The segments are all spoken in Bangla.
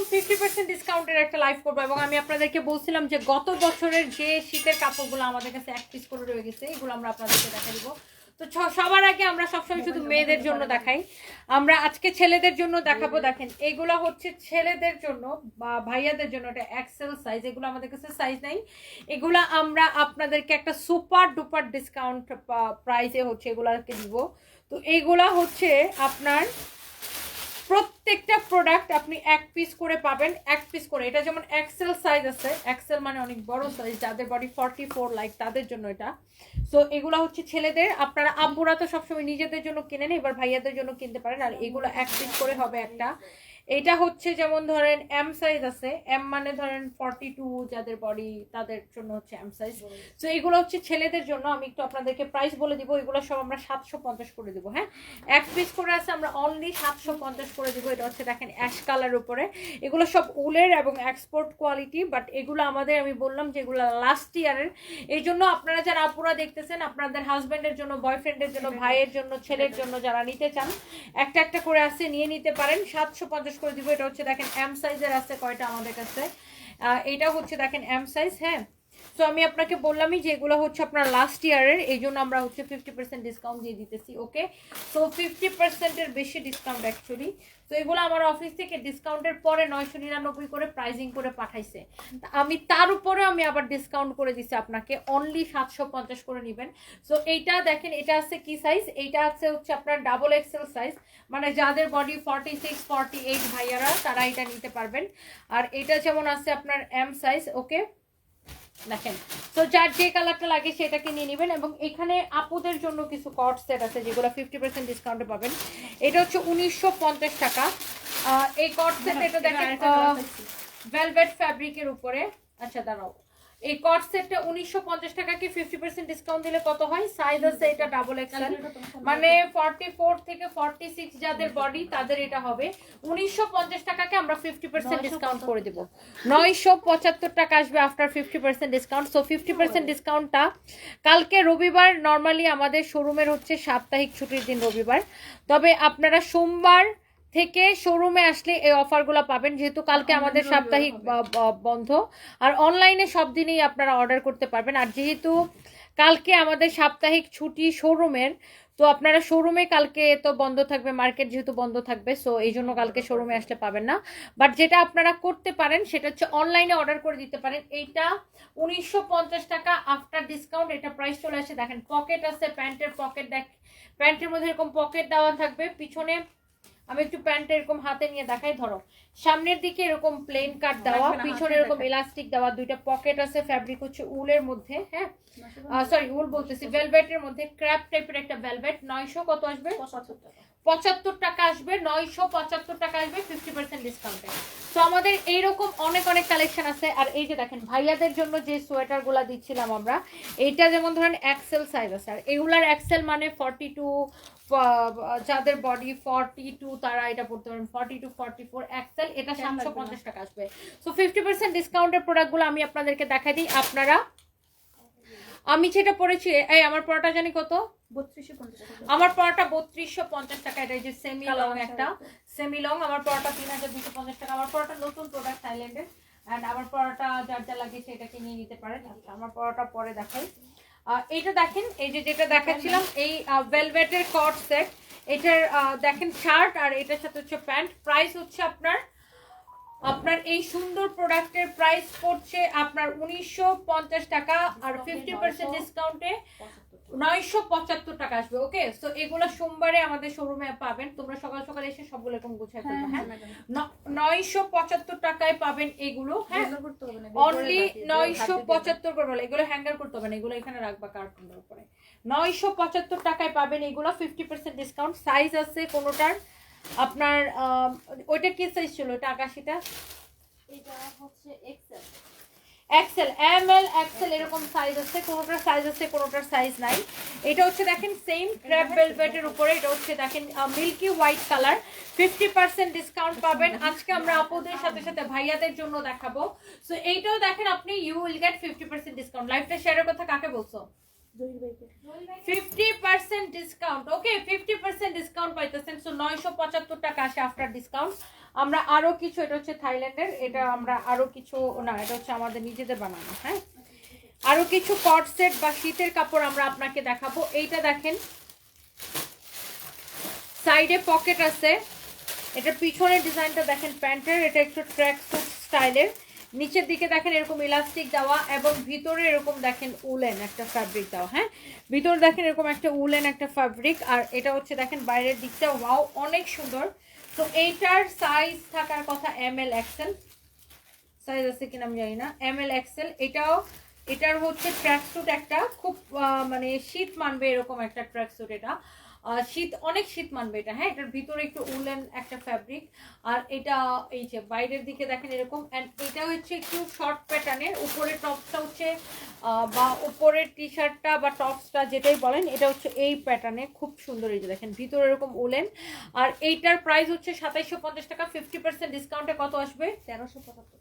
এখন ফিফটি পার্সেন্ট ডিসকাউন্টের একটা লাইভ করব এবং আমি আপনাদেরকে বলছিলাম যে গত বছরের যে শীতের কাপড়গুলো আমাদের কাছে এক পিস করে রয়ে গেছে, এগুলো আমরা আপনাদেরকে দেখা দিব। তো সবার আগে আমরা সবসময় শুধু মেয়েদের জন্য দেখাই। আমরা আজকে ছেলেদের জন্য দেখাবো, দেখেন, এগুলো হচ্ছে ছেলেদের জন্য বা ভাইয়াদের জন্য এটা এক্সেল সাইজ এগুলো আমাদের কাছে সাইজ নাই। এগুলো আমরা আপনাদেরকে একটা সুপার ডুপার ডিসকাউন্ট প্রাইসে হচ্ছে এগুলাকে দিব। তো এইগুলা হচ্ছে আপনার প্রত্যেকটা প্রোডাক্ট আপনি এক পিস করে পাবেন, এক পিস করে। এটা যেমন এক্সেল সাইজ আছে এক্সেল মানে অনেক বড় সাইজ যাদের বডি ফর্টি ফোর লাইক তাদের জন্য এটা। সো এগুলো হচ্ছে ছেলেদের। আপনারা আব্বুরা তো সবসময় নিজেদের জন্য কিনেন এবার ভাইয়াদের জন্য কিনতে পারেন। আর এগুলো এক পিস করে হবে একটা। এটা হচ্ছে যেমন ধরেন এম সাইজ আছে এম মানে ধরেন ফর্টি টু যাদের বডি তাদের জন্য হচ্ছে এম সাইজ তো এগুলো হচ্ছে ছেলেদের জন্য, আমি একটু আপনাদেরকে প্রাইস বলে দিব, এগুলো সব আমরা সাতশো পঞ্চাশ করে দিব হ্যাঁ? এক পিস করে আছে, আমরা অনলি সাতশো পঞ্চাশ করে দিব, এটা হচ্ছে দেখেন অ্যাশ কালার উপরে। এগুলো সব উলের এবং এক্সপোর্ট কোয়ালিটি বাট এগুলো আমাদের, আমি বললাম যে এগুলো লাস্ট ইয়ারের এই জন্য আপনারা যারা আপুরা দেখতেছেন, আপনাদের হাজবেন্ডের জন্য বয়ফ্রেন্ডের জন্য, ভাইয়ের জন্য, ছেলের জন্য যারা নিতে চান, একটা একটা করে আছে, নিয়ে নিতে পারেন, সাতশো পঞ্চাশ করে দিব, এটা হচ্ছে দেখেন এম সাইজের আছে কয়টা আমাদের কাছে। এটা হচ্ছে দেখেন এম সাইজ হ্যাঁ? তো আমি আপনাকে বললামই যে এগুলো হচ্ছে আপনার লাস্ট ইয়ারের এই জন্য আমরা হচ্ছে ফিফটি পার্সেন্ট ডিসকাউন্ট দিয়ে দিতেছি ওকে সো ফিফটি পার্সেন্টের বেশি ডিসকাউন্ট অ্যাকচুয়ালি তো এগুলো আমার অফিস থেকে ডিসকাউন্টের পরে নয়শো নিরানব্বই করে প্রাইজিং করে পাঠাইছে। আমি তার উপরে আমি আবার ডিসকাউন্ট করে দিছি আপনাকে অনলি সাতশো পঞ্চাশ করে নেবেন। সো এইটা দেখেন, এটা আছে কি সাইজ এইটা আছে হচ্ছে আপনার ডাবল এক্সেল সাইজ মানে যাদের body forty six forty eight ভাইয়ারা, তারা এটা নিতে পারবেন। আর এটা যেমন আছে আপনার এম সাইজ ওকে দেখেন। তো যার যে কালারটা লাগে সেটাকে নিয়ে নেবেন এবং এখানে আপুদের জন্য কিছু কট সেট আছে যেগুলো ফিফটি পার্সেন্ট ডিসকাউন্টে পাবেন। এটা হচ্ছে উনিশশো পঞ্চাশ টাকা। আহ, এই কট সেট এটা দেখেন ভেলভেট ফ্যাব্রিকের উপরে। আচ্ছা দাঁড়াও। এই কট সেটটা উনিশশো পঞ্চাশ টাকাকে ফিফটি পার্সেন্ট ডিসকাউন্ট দিলে কত হয়? সাইজ আছে এটা ডাবল এক্সেল মানে ফর্টি ফোর থেকে ফর্টি সিক্স যাদের বডি তাদের এটা হবে। উনিশশো পঞ্চাশ টাকাকে আমরা ফিফটি পার্সেন্ট ডিসকাউন্ট করে দেবো। নয়শো পঁচাত্তর টাকা আসবে after fifty percent discount so fifty percent ডিসকাউন্টটা কালকে রবিবার নর্মালি আমাদের শোরুমের হচ্ছে সাপ্তাহিক ছুটির দিন রবিবার। তবে আপনারা সোমবার থেকে শোরুমে আসলে এই অফারগুলো পাবেন যেহেতু কালকে আমাদের সাপ্তাহিক বন্ধ। আর অনলাইনে সব দিনেই আপনারা অর্ডার করতে পারবেন। আর যেহেতু কালকে আমাদের সাপ্তাহিক ছুটি শোরুমের তো আপনারা শোরুমে কালকে তো বন্ধ থাকবে মার্কেট যেহেতু বন্ধ থাকবে সো এই জন্য কালকে শোরুমে আসতে পাবেন না। বাট যেটা আপনারা করতে পারেন সেটা হচ্ছে অনলাইনে অর্ডার করে দিতে পারেন। এইটা উনিশশো পঞ্চাশ টাকা আফটার ডিসকাউন্ট এটা প্রাইস চলে আসে। দেখেন পকেট আছে প্যান্টের পকেট দেখ প্যান্টের মধ্যে এরকম পকেট দেওয়া থাকবে। পিছনে আমি একটু প্যান্টটা এরকম হাতে নিয়ে দেখাই ধরো। সামনের দিকে এরকম প্লেন কাট দেওয়া পিছনে এরকম। ইলাস্টিক দেওয়া দুইটা পকেট আছে ফ্যাব্রিক হচ্ছে উলের মধ্যে হ্যাঁ? সরি উল বলতেছি ভেলভেটের মধ্যে ক্র্যাপ টাইপের একটা ভেলভেট নয়শো কত আসবে? পঁচাত্তর টাকা। আসবে নয়শো পঁচাত্তর টাকা আসবে ফিফটি পার্সেন্ট ডিসকাউন্টে তো আমাদের এইরকম অনেক অনেক কালেকশন আছে। আর এই যে দেখেন ভাইয়াদের জন্য যে সোয়েটারগুলা দিচ্ছিলাম আমরা এইটা যেমন ধরেন এক্সেল সাইজ আছে। আর এগুলার এক্সেল মানে ফর্টি টু যাদের বডি ফর্টি টু তারা এটা পড়তে পারেন forty two forty four XL এটা সাতশো পঞ্চাশ টাকা আসবে। সো ফিফটি পার্সেন্ট ডিসকাউন্টের প্রোডাক্টগুলো আমি আপনাদেরকে দেখাই দিই। আপনারা আমি যেটা পড়েছি এই আমার পড়াটা জানি কত? টাকা আমার পড়াটা বত্রিশশো পঞ্চাশ টাকা এটা যে সেমি লং একটা একটা। সেমি লং আমার পড়াটা তিন হাজার দুশো পঞ্চাশ টাকা। আমার পড়াটা নতুন প্রোডাক্ট থাইল্যান্ডের অ্যান্ড আমার পড়াটা যার যা লাগে সেটাকে নিয়ে নিতে পারেন আচ্ছা, আমার পড়াটা পরে দেখাই। এইটা দেখেন এই যে যেটা দেখাচ্ছিলাম এই ভেলভেটের কট সেট এটার দেখেন শার্ট আর এটার সাথে হচ্ছে প্যান্ট প্রাইস হচ্ছে আপনার আপনার এই সুন্দর প্রোডাক্টের প্রাইস পড়ছে আপনার উনিশশো পঞ্চাশ টাকা আর ফিফটি পার্সেন্ট ডিসকাউন্টে নয়শো পঁচাত্তর টাকা আসবে ওকে তো এগুলো সোমবারে আমাদের শোরুমে পাবেন। তোমরা সকাল সকাল এসে সবগুলো এরকম গুছাই ফেলবে হ্যাঁ নয়শো পঁচাত্তর টাকায় পাবেন এগুলো হ্যাঁ? অনলি নয়শো পঁচাত্তর করে বলে এগুলো হ্যাঙ্গার করতে হবে না এগুলো এখানে রাখবা কার্টুনের উপরে। নয়শো পঁচাত্তর টাকায় পাবেন এগুলো ফিফটি পার্সেন্ট ডিসকাউন্ট সাইজ আছে কোনোটার? আপনার ওইটা কি সাইজ ছিল? ওটা আকাশিটা? এটা হচ্ছে XL XL M L XL এরকম সাইজ আছে, কোনোটার সাইজ আছে, কোনোটার সাইজ নাই। এটা হচ্ছে দেখেন সেম ক্র্যাপ ভেলভেটের উপরে, এটা হচ্ছে দেখেন milky white colour fifty percent discount পাবেন। আজকে আমরা আপুদের সাথে সাথে ভাইয়াদের জন্য দেখাবো। সো এইটাও দেখেন আপনি you will get fifty percent discount লাইফটা শেয়ারের কথা কাকে বলছো? Fifty percent discount okay fifty percent discount পাইতেছেন সো নয়শো পঁচাত্তর টাকা আফটার ডিসকাউন্ট আমরা আরও কিছু, এটা হচ্ছে থাইল্যান্ডের, এটা আমরা আরও কিছু, না, এটা হচ্ছে আমাদের নিজেদের বানানো হ্যাঁ? আরও কিছু সেট বা শীতের কাপড় আমরা আপনাকে দেখাবো। এইটা দেখেন সাইডে পকেট আছে। এটা পিছনের ডিজাইনটা দেখেন, প্যান্টের, এটা একটু ট্র্যাক স্টাইলের নিচের দিকে দেখেন এরকম ইলাস্টিক দেওয়া এবং ভিতরে এরকম দেখেন উলেন একটা ফ্যাব্রিক দেওয়া হ্যাঁ? ভিতরে দেখেন এরকম একটা উলেন একটা ফ্যাব্রিক আর এটা হচ্ছে দেখেন বাইরের দিকটা, ওয়াও, অনেক সুন্দর। তো এইটার সাইজ থাকার কথা এম এল এক্সেল সাইজ আছে কিনা আমি জানি না। এম এল এক্সেল এটাও, এটার হচ্ছে ট্র্যাক স্যুট একটা, খুব মানে শীত মানবে এরকম একটা ট্র্যাক স্যুট এটা। শীত অনেক শীত মানবে এটা হ্যাঁ? এটার ভিতরে একটু উলেন একটা ফ্যাব্রিক আর এটা এই যে বাইরের দিকে দেখেন এরকম অ্যান্ড এটা হচ্ছে একটু শর্ট প্যাটার্নের উপরে টপসটা হচ্ছে বা উপরের টি শার্টটা বা টপসটা যেটাই বলেন এটা হচ্ছে এই প্যাটার্নে খুব সুন্দর এই যে দেখেন ভিতরে এরকম উলেন আর এইটার প্রাইস হচ্ছে সাতাইশশো পঞ্চাশ টাকা ফিফটি পার্সেন্ট ডিসকাউন্টে কত আসবে? তেরোশো পঁচাত্তর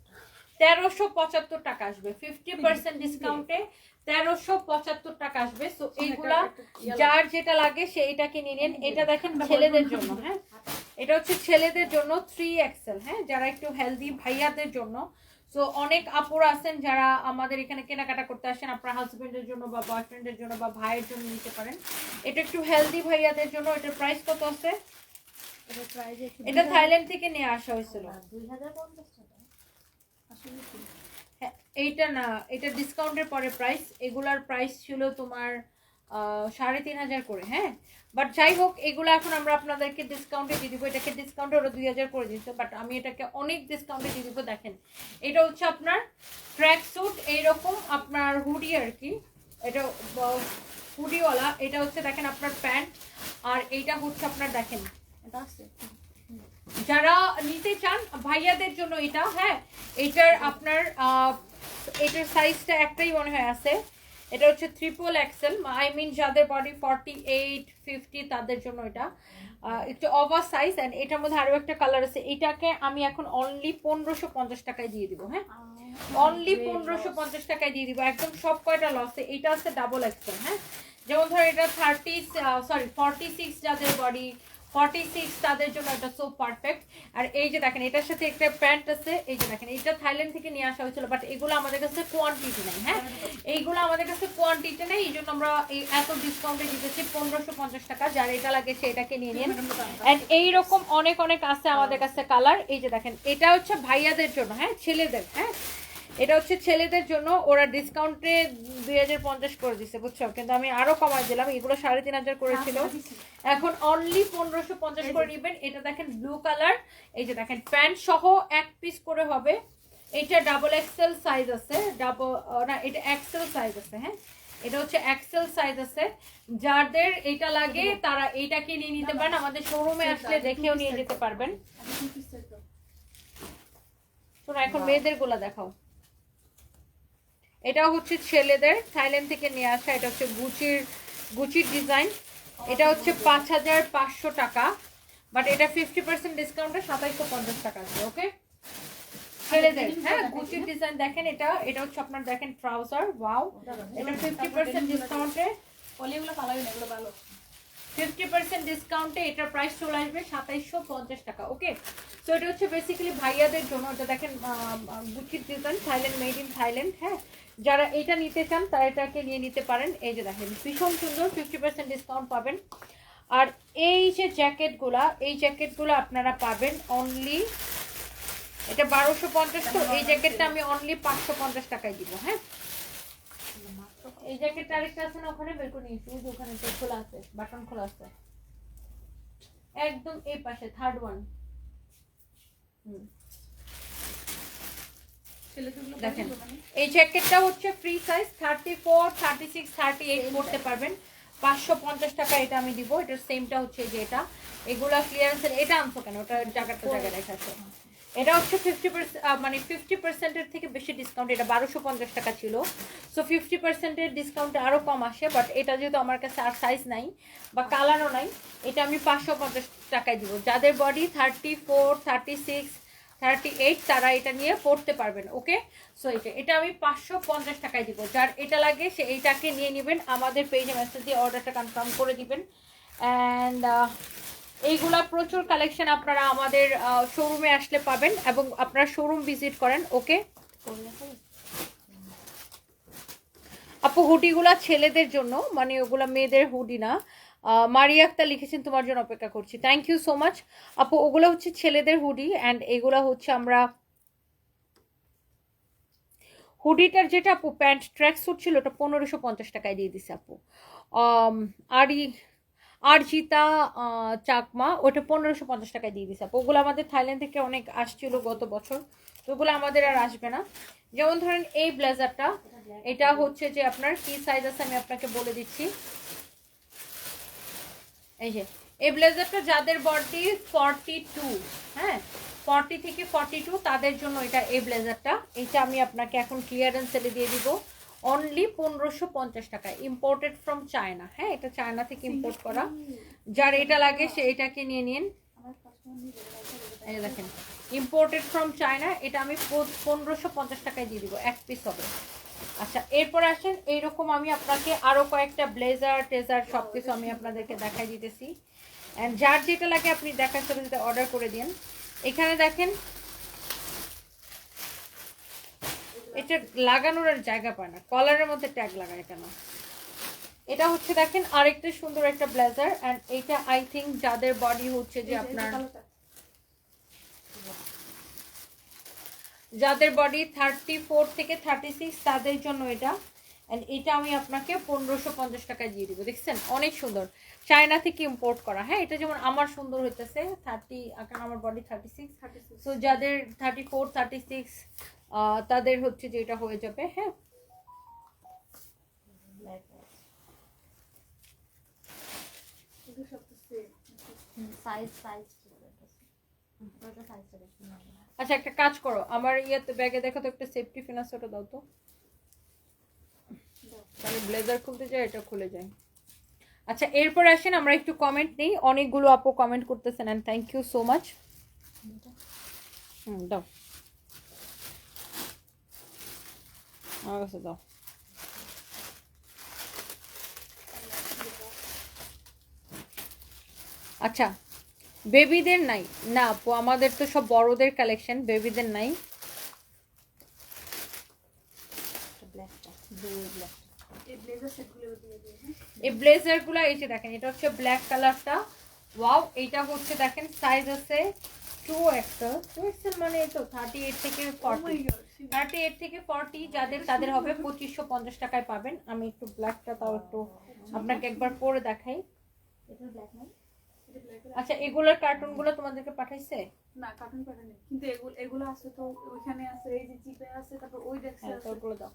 তেরোশো পঁচাত্তর টাকা আসবে ফিফটি পার্সেন্ট ডিসকাউন্টে তেরোশো পঁচাত্তর টাকা আসবে। সো এইগুলা যার যেটা লাগে সে এটাকে নিয়ে নেন এটা দেখেন ছেলেদের জন্য হ্যাঁ। এটা হচ্ছে ছেলেদের জন্য থ্রি এক্সেল হ্যাঁ। যারা একটু হেলদি ভাইয়াদের জন্য। সো অনেক আপুর আছেন যারা আমাদের এখানে কেনাকাটা করতে আসেন। আপনার হাজবেন্ডের জন্য বা বয়ফ্রেন্ডের জন্য বা ভাইয়ের জন্য নিতে পারেন। এটা একটু হেলদি ভাইয়াদের জন্য। এটার প্রাইস কত আছে? এটা থাইল্যান্ড থেকে নিয়ে আসা হয়েছিল। দুই হাজার পঞ্চাশ টাকা। আসলে হ্যাঁ, এইটা না, এটা ডিসকাউন্টের পরে প্রাইস এগুলার প্রাইস ছিল তোমার সাড়ে তিন হাজার করে হ্যাঁ? বাট যাই হোক, এগুলো এখন আমরা আপনাদেরকে ডিসকাউন্টে দিয়ে দিব। এটাকে ডিসকাউন্টে ওরা দুই হাজার করে দিচ্ছে বাট আমি এটাকে অনেক ডিসকাউন্টে দিয়ে দিব, দেখেন। এটা হচ্ছে আপনার ট্র্যাক স্যুট এইরকম আপনার হুডি আর কি। এটা হুডিওয়ালা এটা হচ্ছে দেখেন আপনার প্যান্ট। আর এইটা হচ্ছে আপনার, দেখেন, এটা আছে। যারা নিতে চান ভাইয়াদের জন্য এটা হ্যাঁ এটার আপনার এটার সাইজটা একটাই মনে হয় আছে। এটা হচ্ছে ট্রিপল এক্সেল আই মিন যাদের বডি ফর্টি এইট ফিফটি তাদের জন্য এটা। একটু ওভার সাইজ অ্যান্ড এটার মধ্যে আরও একটা কালার আছে। এটাকে আমি এখন অনলি পনেরোশো পঞ্চাশ টাকায় দিয়ে দিব হ্যাঁ? অনলি পনেরোশো পঞ্চাশ টাকায় দিয়ে দিব। একদম সব কয়টা লসে এটা আছে ডাবল এক্সেল হ্যাঁ? যেমন ধর এটা থার্টি সরি ফর্টি সিক্স যাদের বডি ফর্টি সিক্স তাদের জন্য পারফেক্ট আর এই যে দেখেন, এটার সাথে একটা প্যান্ট আছে থাইল্যান্ড থেকে নিয়ে আসা হয়েছিল বাট আমাদের কাছে কোয়ান্টিটি নেই হ্যাঁ? এইগুলো আমাদের কাছে কোয়ান্টিটি নেই, এই জন্য আমরা এই এত ডিসকাউন্টে দিতেছি, পনেরোশো পঞ্চাশ টাকা, যার এটা লাগে সে এটাকে নিয়ে নিন। এইরকম অনেক অনেক আছে আমাদের কাছে কালার এই যে দেখেন, এটা হচ্ছে ভাইয়াদের জন্য হ্যাঁ ছেলেদের হ্যাঁ? এটা হচ্ছে ছেলেদের জন্য ওরা ডিসকাউন্টে দুই হাজার পঞ্চাশ করে দিচ্ছে বুঝছ? কিন্তু আমি আরও কমাই দিলাম এগুলো সাড়ে তিন হাজার করেছিল। এখন অনলি পনেরোশো পঞ্চাশ করে নেবেন এটা দেখেন ব্লু কালার এই যে দেখেন প্যান্ট সহ এক পিস করে হবে। এটা ডাবল এক্সেল সাইজ আছে ডাবল না এটা এক্সেল সাইজ আছে হ্যাঁ? এটা হচ্ছে এক্সেল সাইজ আছে। যাদের এটা লাগে তারা এইটাকে নিয়ে নিতে পারেন। আমাদের শোরুমে আসলে দেখেও নিয়ে যেতে পারবেন। শোনো এখন মেয়েদেরগুলা দেখাও। এটা হচ্ছে ছেলেদের থাইল্যান্ড থেকে নিয়ে আসা এটা হচ্ছে গুচির গুচির ডিজাইন এটা হচ্ছে পাঁচ হাজার পাঁচশো টাকা বাট এটা ফিফটি পার্সেন্ট ডিসকাউন্টে সাতাইশশো পঞ্চাশ টাকা আছে ওকে ছেলেদের হ্যাঁ গুচির ডিজাইন দেখেন এটা এটা হচ্ছে আপনার দেখেন ট্রাউজার ওয়াও এটা ফিফটি পার্সেন্ট ডিসকাউন্টে ভালো এগুলো ভালো। ফিফটি পার্সেন্ট ডিসকাউন্টে এটার প্রাইস চলে আসবে সাতাইশশো পঞ্চাশ টাকা ওকে এটা হচ্ছে বেসিক্যালি ভাইয়াদের জন্য এটা দেখেন গুচির design Thailand made in Thailand হ্যাঁ? যারা এটা নিতে চান, তারা এটাকে নিয়ে নিতে পারেন। এই যে দেখেন, ভীষণ সুন্দর ফিফটি পার্সেন্ট ডিসকাউন্ট পাবেন। আর এই যে জ্যাকেটগুলা, এই জ্যাকেটগুলো আপনারা পাবেন অনলি এটা বারোশো পঞ্চাশ, তো এই জ্যাকেটটা আমি অনলি পাঁচশো পঞ্চাশ টাকায় দিব হ্যাঁ? এই জ্যাকেটটা আরেকটা আছে না ওখানে? বের করে নিয়েছি ওখানে তো খোলা আছে, বাটন খোলা আছে। একদম এই পাশে থার্ড ওয়ান দেখেন এই জ্যাকেটটা হচ্ছে free size thirty four thirty six thirty eight পড়তে পারবেন। পাঁচশো পঞ্চাশ টাকা এটা আমি দিব এটার সেমটা হচ্ছে যে এটা। এগুলা ক্লিয়ারেন্সের এটা আনছো কেন? ওটা জায়গাটা জায়গায় রেখে এটা হচ্ছে ফিফটি মানে ফিফটি পার্সেন্টের থেকে বেশি ডিসকাউন্ট এটা বারোশো পঞ্চাশ টাকা ছিল। সো ফিফটি পার্সেন্টের ডিসকাউন্টে আরও কম আসে বাট এটা যেহেতু আমার কাছে আর সাইজ নাই বা কালারও নাই এটা আমি পাঁচশো পঞ্চাশ টাকায় দিব। যাদের body thirty four thirty six thirty eight তারা এটা নিয়ে পড়তে পারবেন ওকে সো এটা এটা আমি পাঁচশো পঞ্চাশ টাকায় দিব। যার এটা লাগে, সে এইটাকে নিয়ে নেবেন। আমাদের পেজে মেসেজ দিয়ে অর্ডারটা কনফার্ম করে দিবেন। অ্যান্ড এইগুলা প্রচুর কালেকশন আপনারা আমাদের শোরুমে আসলে পাবেন এবং আপনারা শোরুম ভিজিট করেন ওকে আপু হুডিগুলা ছেলেদের জন্য মানে ওগুলা মেয়েদের হুডি না। মারিয়া আক্তার লিখেছেন, তোমার জন্য অপেক্ষা করছি। থ্যাংক ইউ সো মাচ আপু, ওগুলো হচ্ছে ছেলেদের হুডি অ্যান্ড এগুলা হচ্ছে আমরা হুডিটার যেটা আপু, প্যান্ট ট্র্যাক স্যুট ছিল, ওটা পনেরোশো পঞ্চাশ টাকায় দিয়ে দিছে আপু। আরি, আরজিতা চাকমা, ওটা পনেরোশো পঞ্চাশ টাকায় দিয়ে দিছে আপু। ওগুলো আমাদের থাইল্যান্ড থেকে অনেক আসছিল গত বছর। তো ওগুলো আমাদের আর আসবে না। যেমন ধরেন এই ব্লেজারটা এটা হচ্ছে যে আপনার কি সাইজ আছে আমি আপনাকে বলে দিচ্ছি। এই যে, এই ব্লেজারটা যাদের বডি ফর্টি টু হ্যাঁ? ফর্টি থেকে ফর্টি টু তাদের জন্য এটা এই ব্লেজারটা এটা আমি আপনাকে এখন ক্লিয়ারেন্স সেলে দিয়ে দিব। অনলি পনেরোশো পঞ্চাশ টাকা ইম্পোর্টেড ফ্রম চায়না হ্যাঁ? এটা চায়না থেকে ইম্পোর্ট করা। যার এটা লাগে, সে এটাকে নিয়ে নিন। দেখেন ইম্পোর্টেড ফ্রম চায়না এটা আমি পনেরোশো পঞ্চাশ টাকায় দিয়ে দিব, এক পিস হবে। আচ্ছা এরপর আসেন এইরকম আমি আপনাকে আরও কয়েকটা ব্লেজার টেজার সব কিছু আমি আপনাদেরকে দেখাই দিতেছি। অ্যান্ড যার যেটা লাগে আপনি দেখার সাথে সাথে অর্ডার করে দিন। এখানে দেখেন এটা লাগানোর আর জায়গা পায় না কলারের মধ্যে ট্যাগ লাগায় কেন? এটা হচ্ছে দেখেন আরেকটা সুন্দর একটা ব্লেজার অ্যান্ড এইটা আই থিঙ্ক যাদের বডি হচ্ছে যে আপনার যাদের বডি থার্টি ফোর থেকে থার্টি সিক্স তাদের জন্য এটা। অ্যান্ড এটা আমি আপনাকে পনেরোশো পঞ্চাশ টাকায় দিয়ে দিব। দেখছেন? অনেক সুন্দর। চায়না থেকে ইম্পোর্ট করা। হ্যাঁ এটা যেমন আমার সুন্দর হইতেছে থার্টি কারণ আমার বডি থার্টি সিক্স সো যাদের থার্টি ফোর থার্টি সিক্স তাদের হচ্ছে যে এটা হয়ে যাবে হ্যাঁ। সাইজ সাইজ সাইজটা বেশি আচ্ছা একটা কাজ করো। আমার ইয়েতে, ব্যাগে দেখো তো একটা সেফটি ফিনান্স ওটা দাও তো। তাহলে ব্লেজার খুলতে যায় এটা খুলে যায় আচ্ছা এরপর আসেন, আমরা একটু কমেন্ট নেই। অনেকগুলো আপু কমেন্ট করতেছেন and thank you so much হুম, দাও। দাও। আচ্ছা বেবিদের নাই। না আপু আমাদের তো সব বড়দের কালেকশন বেবিদের নাই। এই ব্লেজার সেটগুলো দিয়ে দিয়ে হ্যাঁ এই যে দেখেন এটা হচ্ছে ব্ল্যাক কালারটা ওয়াও এইটা হচ্ছে দেখেন সাইজ আছে টু এক্সেল টু এক্সেল মানে তো থার্টি এইট থেকে ফর্টি থার্টি এইট থেকে ফর্টি যাদের তাদের হবে পঁচিশশো পঞ্চাশ টাকায় পাবেন। আমি একটু ব্ল্যাকটা তাও একটু আপনাকে একবার পরে দেখাই। এটা ব্ল্যাক নাই এটা আচ্ছা এগুলোর কার্টুনগুলো তোমাদেরকে পাঠাইছে? না কার্টুন কিন্তু এগুলো এগুলো আছে তো ওইখানে আছে এই যে জিপে আছে তারপর ওই ডেক্সে হ্যাঁ ওগুলো দাও।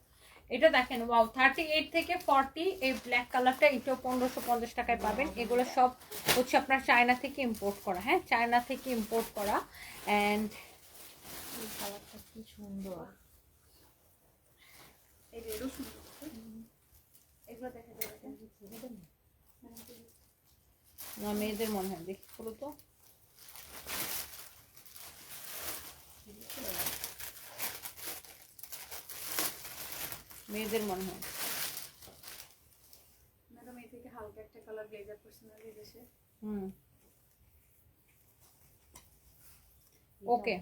এটা দেখেন ওয়াও থার্টি এইট থেকে ফর্টি এই ব্ল্যাক কালারটা এটাও পনেরোশো পঞ্চাশ টাকায় পাবেন। এগুলো সব হচ্ছে আপনার চায়না থেকে ইম্পোর্ট করা হ্যাঁ? চায়না থেকে ইম্পোর্ট করা। অ্যান্ড কালারটা কি সুন্দর। এই এরও সুন্দর এগুলো দেখা যায় দেখেন না মেয়েদের মনে হয়। দেখি বলো তো। মেয়েদের মনে হয়। ম্যাডাম এই থেকে হালকা একটা কালার ব্লেজার পার্সোনালি দেশে হুম। ওকে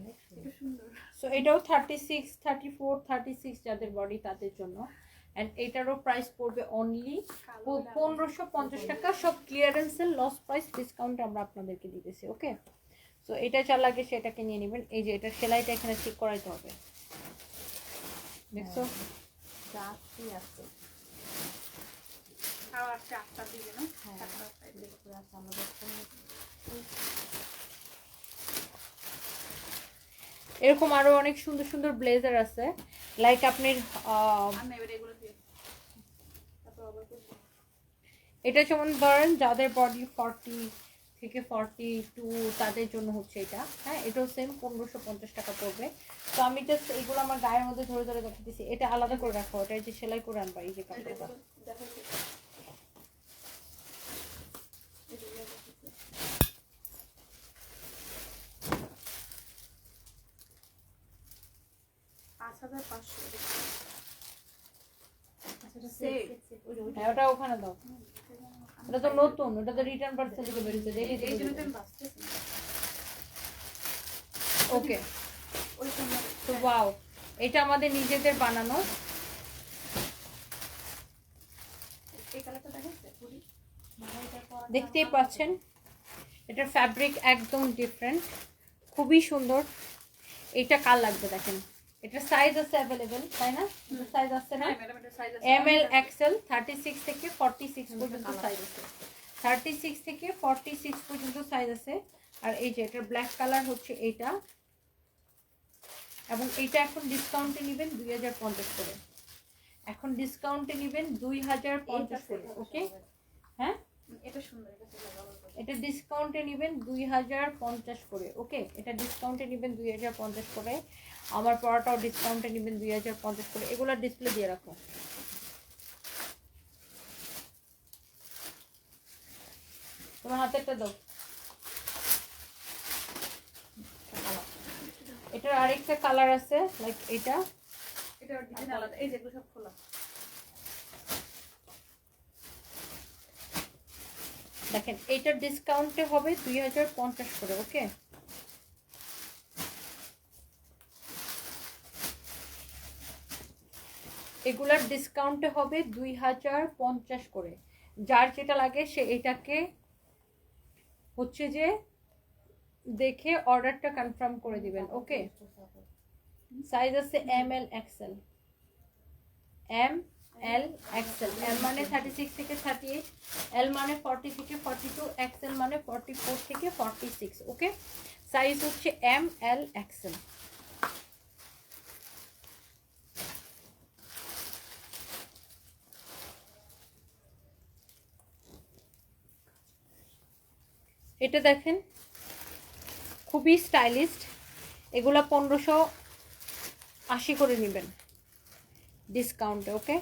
সো এটাও thirty six thirty four thirty six যাদের বডি তাদের জন্য। অ্যান্ড এটারও প্রাইস পড়বে অনলি পনেরোশো পঞ্চাশ টাকা। সব ক্লিয়ারেন্সের লস প্রাইস ডিসকাউন্ট আমরা আপনাদেরকে দিতেছি ওকে সো এটা যা লাগে সেটাকে নিয়ে নেবেন। এই যে এটা সেলাইটা এখানে ঠিক করাইতে হবে। দেখছ? হ্যাঁ আমাদের ফোনে এরকম আরও অনেক সুন্দর সুন্দর ব্লেজার আছে। লাইক আপনি আহ, আর না এবার এগুলো দিয়ে তারপর আবার করব এটা যেমন ধরেন যাদের বডি ফর্টি থেকে ফর্টি টু তাদের জন্য হচ্ছে এটা। হ্যাঁ এটাও সেম পনেরোশো পঞ্চাশ টাকা পড়বে। তো আমি জাস্ট এইগুলো আমার গায়ের মধ্যে ধরে ধরে দেখাতেছি। এটা আলাদা করে রাখো এটা যে সেলাই করে আনবা এই যে কাপড়টা। এগুলো. হ্যাঁ ওটা ওখানে দাও। ওটা তো নতুন ওটা তো রিটার্ন পার্সেল থেকে বেরিয়েছে, দেখি ওকে তো ওয়াও এটা আমাদের নিজেদের বানানো। দেখতেই পাচ্ছেন, এটার ফ্যাব্রিক একদম ডিফারেন্ট খুবই সুন্দর। এটা কাল লাগবে দেখেন? এটার সাইজ আছে অ্যাভেলেবেল তাই না? সাইজ আছে না? ম্যাডাম এটা সাইজ আছে। M L XL thirty six থেকে ফর্টি সিক্স পর্যন্ত সাইজ আছে। থার্টি সিক্স থেকে ফর্টি সিক্স পর্যন্ত সাইজ আছে। আর এই যে এটার ব্ল্যাক কালার হচ্ছে এইটা। এবং এইটা এখন ডিসকাউন্টে নেবেন দুই হাজার পঞ্চাশ করে। এখন ডিসকাউন্টে নেবেন দুই হাজার পঞ্চাশ করে ওকে হ্যাঁ? এটা সুন্দর এটা এটা ডিসকাউন্টে নেবেন দুই হাজার পঞ্চাশ করে ওকে এটা ডিসকাউন্টে নেবেন দুই হাজার পঞ্চাশ করে। আমার পড়াটাও ডিসকাউন্টে নেবেন দুই হাজার পঞ্চাশ করে। এগুলো ডিসপ্লে দিয়ে রাখো। তোমার হাতেরটা দাও। এটার আরেকটা কালার আছে লাইক এটা। এটা ডিজাইন আলাদা এই সব খোলা। দেখেন এইটার ডিসকাউন্টে হবে দুই হাজার পঞ্চাশ করে ওকে এগুলার ডিসকাউন্টে হবে দুই হাজার পঞ্চাশ করে। যার যেটা লাগে সে এটাকে হচ্ছে যে দেখে অর্ডারটা কনফার্ম করে দিবেন ওকে সাইজ আছে M L XL M L XL M মানে থার্টি সিক্স থেকে থার্টি এইট এল মানে ফর্টি থেকে ফর্টি টু এক্সেল মানে ফর্টি ফোর থেকে ফর্টি সিক্স ওকে সাইজ হচ্ছে এম এল এক্সেল এটা দেখেন, খুবই স্টাইলিস্ট এগুলা পনেরোশো আশি করে নেবেন ডিসকাউন্টে ওকে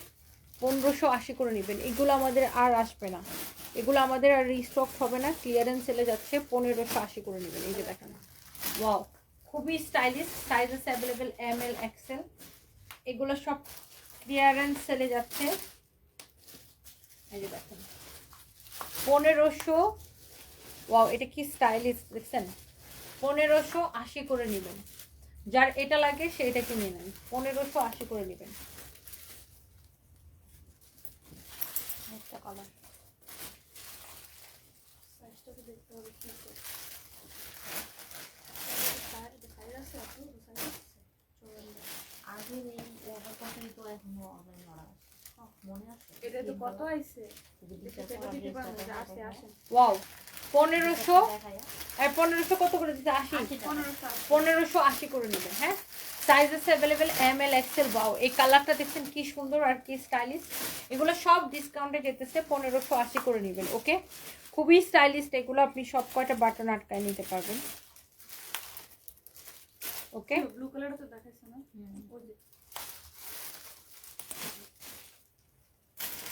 পনেরোশো আশি করে নেবেন। এগুলো আমাদের আর আসবে না। এগুলো আমাদের আর রিস্টক হবে না। ক্লিয়ারেন্স সেলে যাচ্ছে, পনেরোশো আশি করে নেবেন। এই যে দেখেন। ওয়াও খুবই স্টাইলিশ সাইজ আছে অ্যাভেলেবেল এম এল এক্সেল এগুলো সব ক্লিয়ারেন্স সেলে যাচ্ছে। এই যে দেখেন। পনেরোশো ওয়াও এটা কি স্টাইলিশ দেখছেন? পনেরোশো আশি করে নেবেন। যার এটা লাগে সে এটা কিনে নেন। পনেরোশো আশি করে নেবেন। একটা কালার মনে ওয়াও। পনেরোশো পনেরোশো কত করে দিতে? আশি। পনেরোশো পনেরোশো আশি করে নেবেন হ্যাঁ? সাইজ আছে অ্যাভেলেবেল এম এল এক্সেল বাও এই কালারটা দেখছেন কি সুন্দর আর কি স্টাইলিশ এগুলো সব ডিসকাউন্টে যেতেছে পনেরোশো আশি করে নেবেন ওকে খুবই স্টাইলিশ এগুলো আপনি সব কয়টা বাটন আটকায় নিতে পারবেন। ওকে ব্লু কালারটা তো দেখাইছে না হুম। ওই যে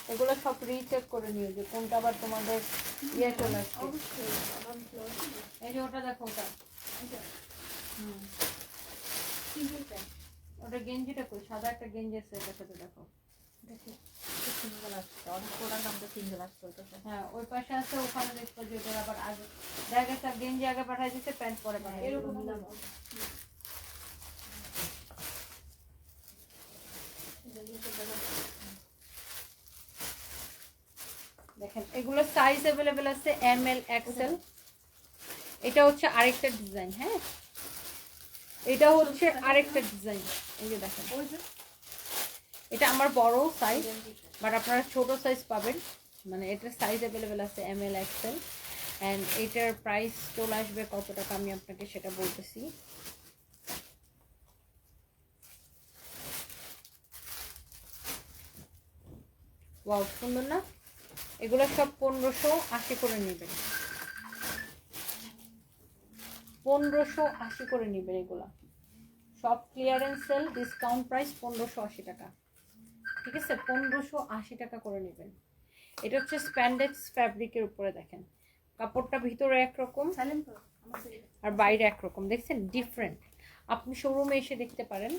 এগুলো সব রিচেক করে নিও যে কোনটা আবার তোমাদের ইয়ে চলে আসছে। এই যে ওটা দেখো ওটা। হুম। ওটা গেঞ্জিটা কই? সাদা একটা গেঞ্জি আছে এটার সাথে দেখো। দেখি সিঙ্গেল আসছে। অনেক প্রোডাক্ট আমাদের সিঙ্গেল আসছে ওইটাতে হ্যাঁ ওই পাশে আছে ওখানে দেখব যে ওটার আবার আগে দেখা গেছে গেঞ্জি আগে পাঠাই দিচ্ছে প্যান্ট পরে পাঠাই এরকম। দেখেন এগুলো সাইজ অ্যাভেলেবেল আছে এম এল এক্সেল এটা হচ্ছে আরেকটা ডিজাইন হ্যাঁ? এটা হচ্ছে আরেকটা ডিজাইন এই যে দেখেন। এটা আমার বড় সাইজ বাট আপনারা ছোট সাইজ পাবেন। মানে এটার সাইজ অ্যাভেলেবেল আছে এম এল এক্সেল অ্যান্ড এটার প্রাইস চলে আসবে কত টাকা আমি আপনাকে সেটা বলতেছি। ওয়াও সুন্দর না? এগুলো সব পনেরোশো আশি করে নেবেন। পনেরোশো আশি করে নেবেন এগুলো। সব ক্লিয়ারেন্স সেল ডিসকাউন্ট প্রাইস পনেরোশো আশি টাকা। ঠিক আছে? পনেরোশো আশি টাকা করে নেবেন। এটা হচ্ছে স্প্যান্ডেক্স ফ্যাব্রিকের উপরে দেখেন। কাপড়টা ভিতরে একরকম আর বাইরে একরকম। দেখছেন? ডিফারেন্ট আপনি শোরুমে এসে দেখতে পারেন।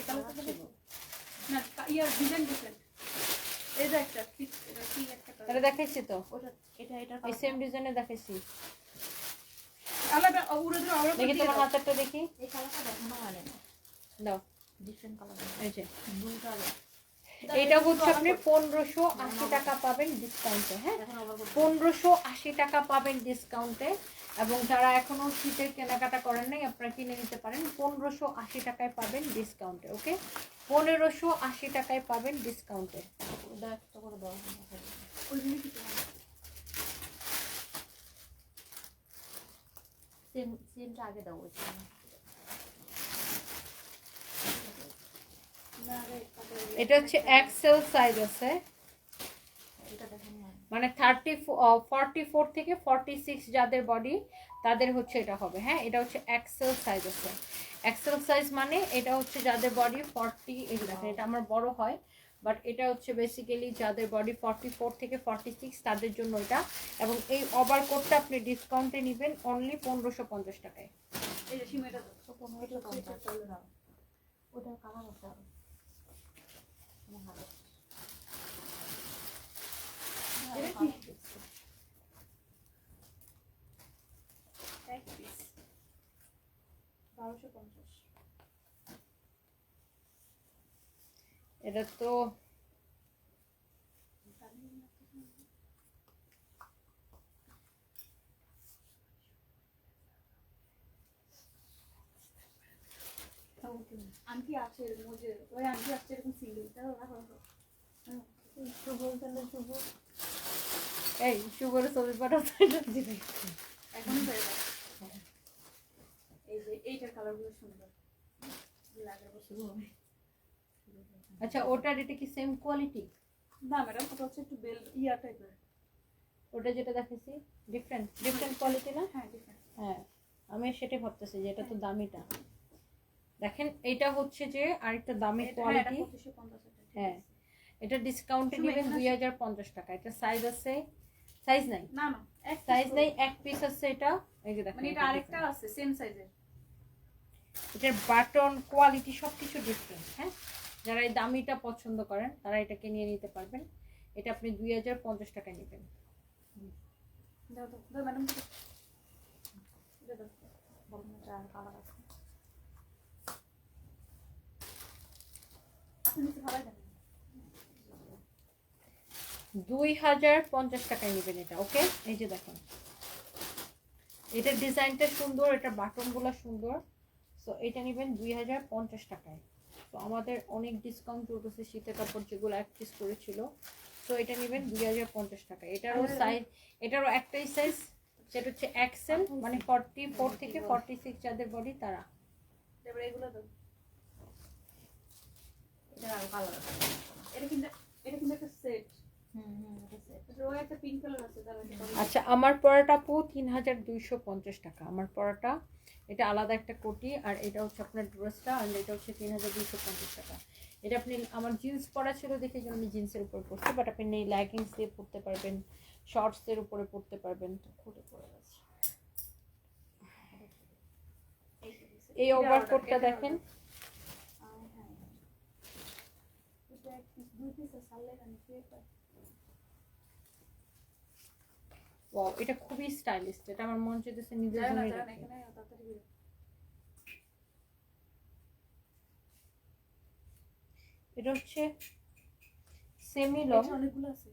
এটা না কা- ইয়ার ডিজাইন ডিফারেন্ট এই যে একটা এটা কি একটা এটা দেখাইছি তো। ওটা এটা এটা এই সেম ডিজাইনে দেখাইছি। আলাদা উড়ে ধরে আলাদা দেখি তোমার হাতেরটা দেখি। এই কালারটা দেখানো হয়নি না দাও। ডিফারেন্ট কালার এই যে। ব্লু কালার এটা হচ্ছে আপনি? পনেরোশো আশি টাকা পাবেন ডিসকাউন্টে হ্যাঁ। পনেরোশো আশি টাকা পাবেন ডিসকাউন্টে এবং যারা এখনও শীতের কেনাকাটা করেন নাই আপনারা কিনে নিতে পারেন। পনেরোশো আশি টাকায় পাবেন ডিসকাউন্টে ওকে পনেরোশো আশি টাকায় পাবেন ডিসকাউন্টে আগে দাও এটা হচ্ছে এক্সেল সাইজ আছে। মানে থার্টি ফর্টি ফোর থেকে ফর্টি সিক্স যাদের বডি তাদের হচ্ছে এটা হবে। হ্যাঁ এটা হচ্ছে এক্সেল সাইজ আছে। এক্সেল সাইজ মানে এটা হচ্ছে যাদের বডি ফর্টি এই দেখেন এটা আমার বড় হয় বাট এটা হচ্ছে বেসিক্যালি যাদের বডি ফর্টি ফোর থেকে ফর্টি সিক্স তাদের জন্য এটা। এবং এই ওভার কোডটা আপনি ডিসকাউন্টে নেবেন অনলি পনেরোশো পঞ্চাশ টাকায়। ওটা কালার আছে আরও আমার হাতে এটা কি? এক পিস বারোশো পঞ্চাশ এটা তো আন্টি আছে? মোজে ওই আন্টি আসছে এরকম সিঙ্গেল তাও হ্যাঁ। শুভ তাহলে শুভ। এই শুভর ছবি পাঠাও দিবে। হয়ে এই যে এইটার কালারগুলো সুন্দর। লাগার বসে আচ্ছা ওটার এটা কি সেম কোয়ালিটি না ম্যাডাম ওটা হচ্ছে একটু বেল ইয়া টাইপের ওটা যেটা দেখেছি ডিফারেন্ট ডিফারেন্ট কোয়ালিটি না? হ্যাঁ ডিফারেন্ট হ্যাঁ আমি সেটাই ভাবতেছি যে এটা তো দামিটা। দেখেন এটা হচ্ছে যে আরেকটা দামি হ্যাঁ কোয়ালিটি হ্যাঁ এটা ডিসকাউন্টে সুমি, নেবেন দুই হাজার পঞ্চাশ টাকা। এটা সাইজ আছে? সাইজ নাই? না না এক সাইজ নেই এক পিস আছে এটা। এই যে দেখেন মানে এটা এটা আরেকটা আছে সেম সাইজের এটার বাটন কোয়ালিটি সবকিছু ডিফারেন্ট হ্যাঁ? যারা এই দামিটা পছন্দ করেন তারা এটাকে নিয়ে নিতে পারবেন। এটা আপনি দুই হাজার পঞ্চাশ টাকায় নেবেন। দুই হাজার পঞ্চাশ টাকায় নেবেন এটা ওকে? এই যে দেখেন। এটার ডিজাইনটা সুন্দর এটা বাটনগুলো সুন্দর। সো এটা নেবেন দুই হাজার পঞ্চাশ টাকায়। তো আমাদের অনেক ডিসকাউন্ট চলতেছে শীতের কাপড় যেগুলো এক পিস করেছিল। তো এটা নেবেন দুই হাজার পঞ্চাশ টাকা। এটারও সাইজ এটারও একটাই সাইজ সেটা হচ্ছে এক্সেল মানে ফর্টি ফোর থেকে ফর্টি সিক্স যাদের বডি তারা। তারপরে এগুলো দাও এটা আরও কালার আছে এটা কিন্তু এটা কিন্তু একটা সেট হুম হুম এটা set। ওই একটা পিঙ্ক কালার আছে তার আচ্ছা আমার পড়াটা পো তিন হাজার দুইশো পঞ্চাশ টাকা। আমার পড়াটা এটা আলাদা একটা কোটি আর এটা হচ্ছে আপনার ড্রেসটা আর এটা হচ্ছে তিন হাজার দুইশো পঞ্চাশ টাকা। এটা আপনি আমার জিন্স পরা ছিল দেখে যে আমি জিন্সের উপর পরছি বাট আপনি নেই লেগিংস দিয়ে পরতে পারবেন শর্টসের উপরে পরতে পারবেন তো খুলে পড়ে গেছে। এই ওভারকোটটা দেখেন। এটা এক পিস দুই পিস গানি এটা খুবই স্টাইলিশ এটা আমার মন চাইতেছে নিজের। এখানে এটা হচ্ছে সেমি লং অনেকগুলো আছে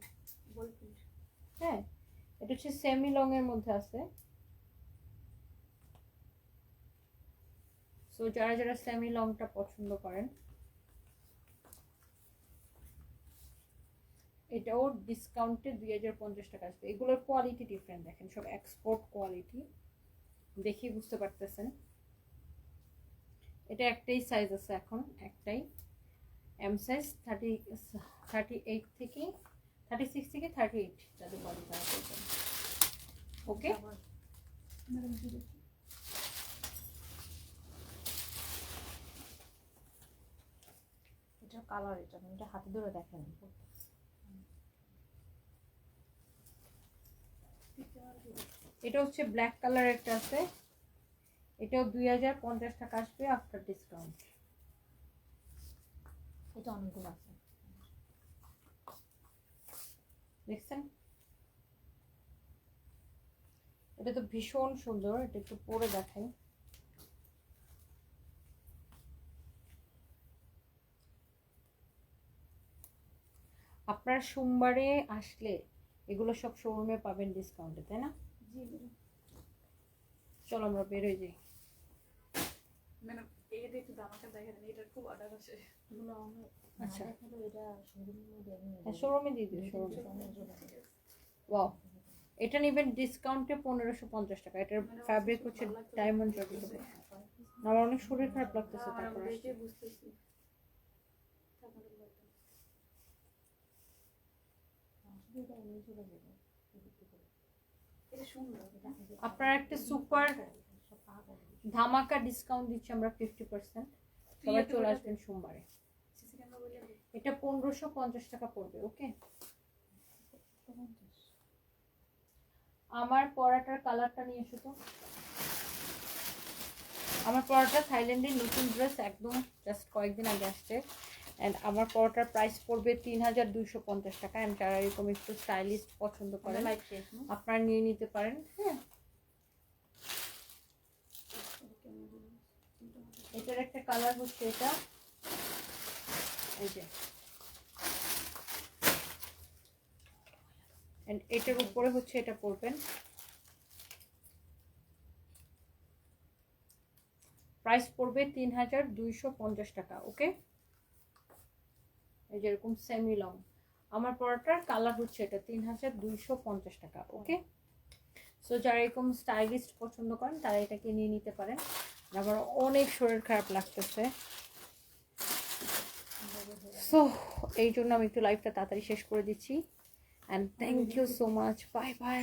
হ্যাঁ এটা হচ্ছে সেমি লং এর মধ্যে আছে। সো যারা যারা সেমি লংটা পছন্দ করেন এটাও ডিসকাউন্টে দুই হাজার পঞ্চাশ টাকা আসবে। এগুলোর কোয়ালিটি ডিফারেন্ট দেখেন, সব এক্সপোর্ট কোয়ালিটি দেখি বুঝতে পারতেছেন। এটা একটাই সাইজ আছে এখন, একটাই। M size thirty thirty eight থেকে থার্টি সিক্স থেকে থার্টি এইট করবেন ওকে এটা কালার এটা এটা হাতে ধরে দেখেন। এটা হচ্ছে ব্ল্যাক কালার একটা আছে। এটাও দুই হাজার পঞ্চাশ টাকা আসবে আফটার ডিসকাউন্ট এটা অনেকগুলো আছে। দেখছেন? এটা তো ভীষণ সুন্দর, এটা একটু পরে দেখাই। আপনার সোমবারে আসলে এগুলো সব শোরুমে পাবেন ডিসকাউন্টে তাই না? চলো আমরা বেরোই যাই। ম্যাডাম এটা একটু দামাকা দেখে দেন এটার খুব অর্ডার আছে এগুলো অনেক আচ্ছা। আচ্ছা দেখাল এটা মধ্যে আমি হ্যাঁ শোরুমে দিয়ে দিও শোরুমে ওয়াও এটা নেবেন ডিসকাউন্টে পনেরোশো পঞ্চাশ টাকা। এটার ফ্যাব্রিক হচ্ছে ডায়মন্ড জর্জেট আমার অনেক শরীর খারাপ লাগতেছে আমার বুঝতেছি তারপরে বলতে। এটা এমনি চলে যাবে এটা সুন্দর আপনার একটা সুপার ধামাকা ডিসকাউন্ট দিচ্ছি আমরা ফিফটি পার্সেন্ট সবাই চলে আসবেন সোমবারে। এটা পনেরোশো পঞ্চাশ টাকা পড়বে ওকে আমার পরাটার কালারটা নিয়ে এসো তো। আমার পরাটা থাইল্যান্ডের নতুন ড্রেস একদম জাস্ট কয়েকদিন আগে আসছে। অ্যান্ড আমার পরোটার প্রাইস পড়বে তিন হাজার দুইশো পঞ্চাশ টাকা। অ্যান্ড যারা এরকম একটু স্টাইলিস্ট পছন্দ করেন আপনারা নিয়ে নিতে পারেন হ্যাঁ? এটার একটা কালার হচ্ছে এটা। এই যে। এটার উপরে হচ্ছে এটা পরবেন। প্রাইস পড়বে তিন হাজার দুইশো পঞ্চাশ টাকা ওকে যেরকম সেমি লং আমার পরোটার কালার হচ্ছে এটা, তিন হাজার দুইশো পঞ্চাশ টাকা ওকে সো যারা এরকম স্টাইলিস্ট পছন্দ করেন, তারা এটাকে নিয়ে নিতে পারেন। আমার অনেক শরীর খারাপ লাগতেছে। সো এই জন্য আমি একটু লাইফটা তাড়াতাড়ি শেষ করে দিচ্ছি। And thank you so much bye bye